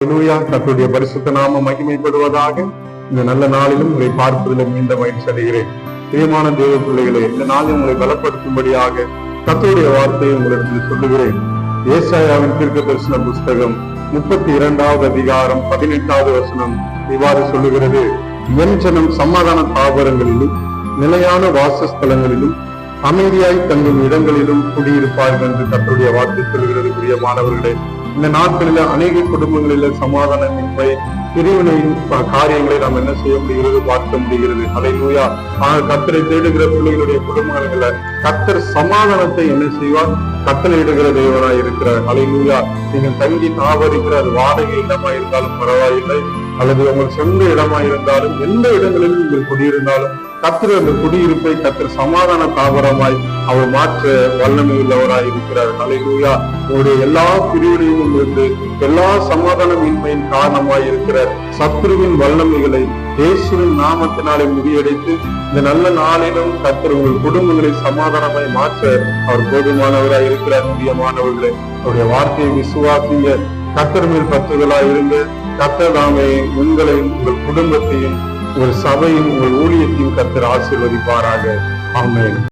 ஹalleluya பரிசுத்த நாம மகிமைப்படுவதாக இந்த நல்ல நாளிலும் உங்களை பார்ப்பதில் மீண்ட மகிழ்ச்சி அடைகிறேன். பிரியமான தேவ பிள்ளைகளே இந்த நாளில் உங்களை பலப்படுத்தும்படியாக கர்த்தருடைய வார்த்தையை உங்களிடத்தில் சொல்லுகிறேன். ஏசாயாவின் தீர்க்க தரிசன புஸ்தகம் முப்பத்தி இரண்டாவது அதிகாரம் பதினெட்டாவது வசனம் இவ்வாறு சொல்லுகிறது. என் ஜனம் சமாதான தாவரங்களிலும் நிலையான வாசஸ்தலங்களிலும் அமைதியாய் தங்கும் இடங்களிலும் குடியிருப்பார்கள் என்று கத்தருடைய வார்த்தை சொல்கிறது பிரியமானவர்களே. இந்த நாட்களில அநேக குடும்பங்களில சமாதானமின்மை பிரிவினையின் காரியங்களை நாம் என்ன செய்ய முடிகிறது பார்க்க முடிகிறது. அலையூயா ஆனால் கத்தரை தேடுகிற பிள்ளைகளுடைய குடும்பங்கள்ல கத்தர் சமாதானத்தை என்ன செய்வார்? கட்டளையிடுகிற தேவனாய் இருக்கிறார் அலையூயா நீங்கள் தங்கி தாவரிக்கிற அது வாடகை இடமா இருந்தாலும் பரவாயில்லை. அல்லது உங்கள் சொந்த இடமா இருந்தாலும் எந்த இடங்களிலும் நீங்கள் குடியிருந்தாலும் கத்திர அந்த குடியிருப்பை கத்திர சமாதான தாவரமாய் அவர் மாற்ற வல்லமை உள்ளவராய் இருக்கிறார். அலையூயா உங்களுடைய எல்லா பிரிவினையும் இருந்து எல்லா சமாதானமின்மையின் காரணமாய் இருக்கிற சத்ருவின் வல்லமைகளை இயேசுவின் நாமத்தினாலே முறியடித்து இந்த நல்ல நாளிலும் கத்திர உங்கள் குடும்பங்களை சமாதானமாய் மாற்ற அவர் போதுமானவராய் இருக்கிறார். பிரியமானவர்களே அவருடைய வார்த்தையை விசுவாசிங்க. கத்தர் மேல் பற்றுதலாய் இருந்து கத்தர் உங்களையும் உங்கள் குடும்பத்தையும் உங்கள் சபையும் உங்கள் ஊழியத்தையும் கத்தர் ஆசீர்வதிப்பாராக. ஆமேன்.